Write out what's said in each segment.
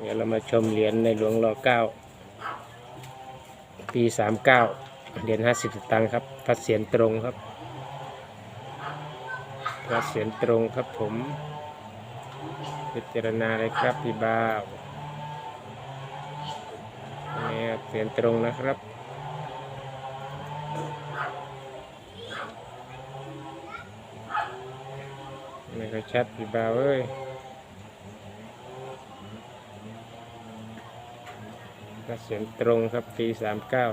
เดี๋ยวเรามาชมเหรียญในหลวงรอเก้าปีสามเก้าเหรียญห้าสิบสตางค์ครับพระเศียรตรงครับพระเศียรตรงครับผมพิจารณาเลยครับพี่บ่าวนี่ครับเศียรตรงนะครับไม่ค่อยชัดพี่บ่าวเอ้ย ก็เสียงตรงครับปีสามเก้า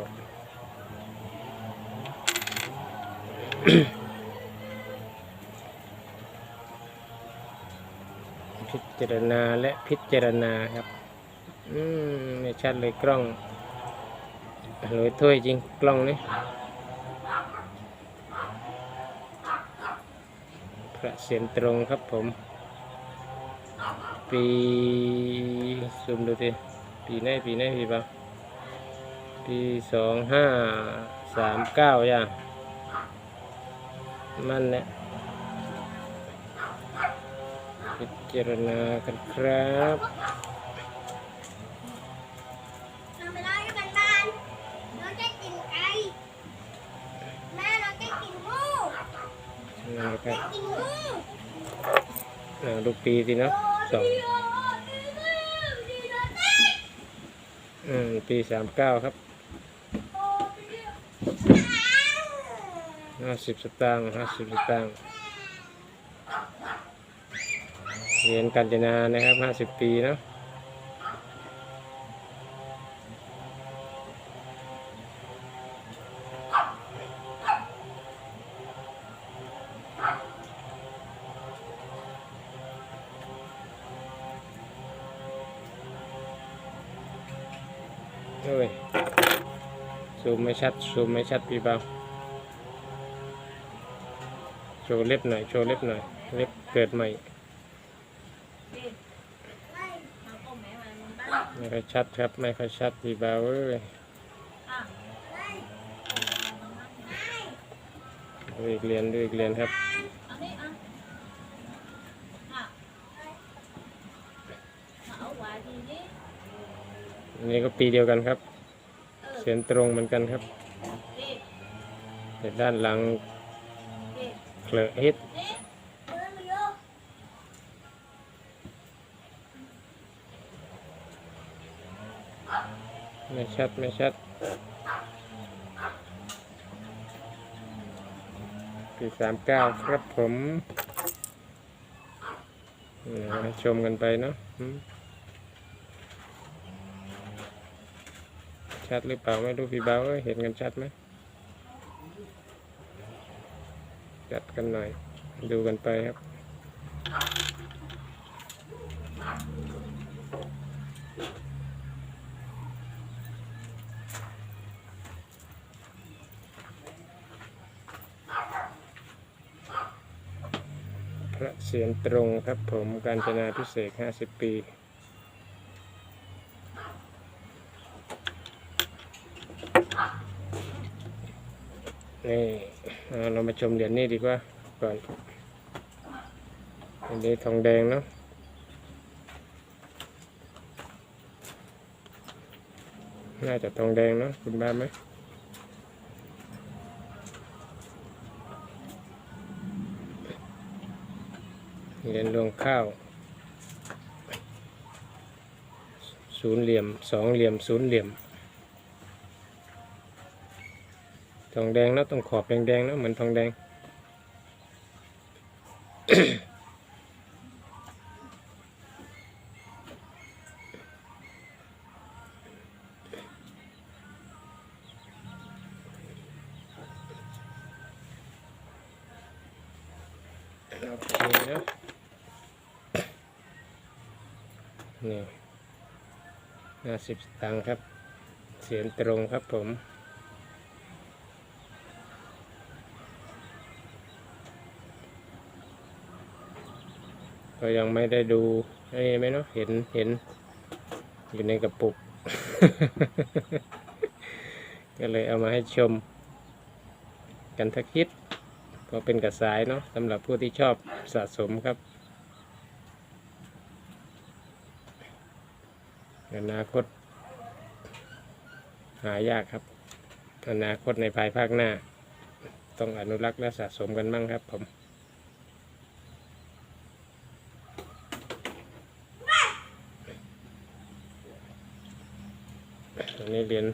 พิจารณาและพิจารณาครับ อืมไม่ชัดเลยกล้องหลอยถ้วยจริงกล้องนี่พระเสียงตรงครับผม ปีซูมดูสิ ปีไหนปีไหนพี่บ้างปีสองห้าสามเก้าย่างมันแหละพิจารณากันครับเราไปเล่าให้กันบ้านน้องจะกินไก่แม่น้องจะกินหมูนี่นะครับกินหมูอ่าดูปีสิเนาะสอง อืมปีสามเก้าครับห้าสิบสตางค์ห้าสิบสตางค์เหรียญกาญจนานะครับห้าสิบปีเนาะ เอ้ยซูมไม่ชัดซูมไม่ชัดพี่เบาโชว์เล็บหน่อยโชว์เล็บหน่อยเล็บเกิดใหม่ไม่ค่อยชัดครับไม่ค่อยชัดพี่เบาเอ้ยอะดูอีกเรียนดูอีกเรียนครับเอาไว้ทีนี้ อันนี้ก็ปีเดียวกันครับ เสียนตรงเหมือนกันครับแต่ด้านหลังเคลอะฮิตนี่เดินไม่ชัด ไม่ชัดปีสามเก้าครับผมนี่มาชมกันไปเนาะอืม ชัดหรือเปล่าไม่รู้พี่เบาเอ้ยเห็นกันชัดไหมจัดกันหน่อย ดูกันไปครับ พระเสียรตรงครับผมการจนาพิเศษ 50 ปี นี่เรามาชมเหรียญนี้ดีกว่าก่อนอันนี้ทองแดงเนาะน่าจะทองแดงเนาะคุณบ้าไหมเหรียญรวงข้าวศูนย์เหลี่ยมสองเหลี่ยมศูนย์เหลี่ยม ทองแดงเนอะต้องขอบแดงๆเนอะเหมือนทองแดง โอเคเนอะนี่ห้าสิบตังค์ครับ เสียงตรงครับผม ก็ยังไม่ได้ดูไอ้ไหมเนาะเห็นเห็น อยู่ในกระปุก ก็เลยเอามาให้ชม กันทักคิด ก็เป็นกระสายเนาะสำหรับผู้ที่ชอบสะสมครับอนาคต หายากครับ อนาคตในภายภาคหน้า ต้องอนุรักษ์และสะสมกันบ้างครับผม อันนี้เรียน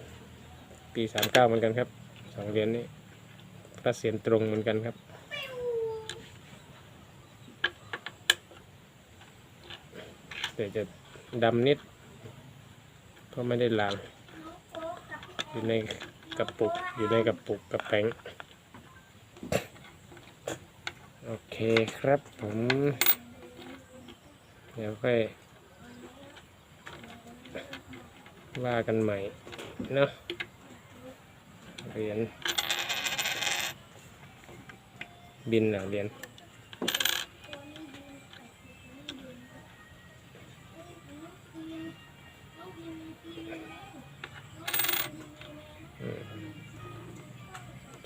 ปีสามเก้าเหมือนกันครับสองเรียนนี้พระเสียนตรงเหมือนกันครับแต่จะดำนิด เพราะไม่ได้ล้าง อยู่ในกระปุก อยู่ในกระปุกกระแป้งโอเคครับผม เดี๋ยวค่อย ว่ากันใหม่เนาะเรียนบินเหรอเรียน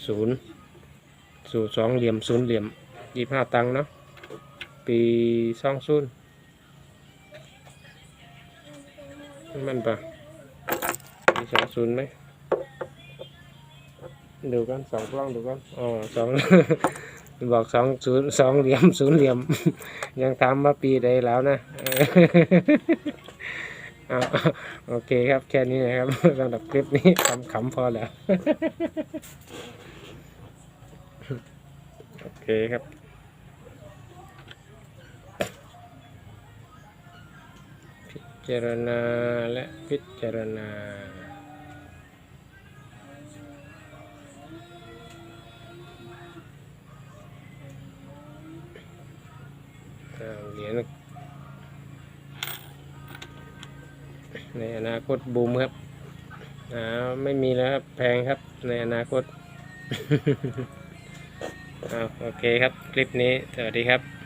ศูนย์ศูนย์สองเหลี่ยมศูนย์เหลี่ยมยี่ห้าตังค์เนาะปีสองศูนย์มันปะ สองศูนย์ไหมดูกันสองกล้องดูกันอ๋อสองบอกสองศูนย์สองเหลี่ยมศูนย์เหลี่ยม ยังทำมาปีใดแล้วนะโอเคครับ แค่นี้นะครับสำหรับคลิปนี้ขำๆพอแล้ว โอเคครับพิจารณาและพิจารณา ในอนาคตบูมครับอ่าไม่มีแล้วครับแพงครับในอนาคตอ้าโอเคครับ คลิปนี้ สวัสดีครับ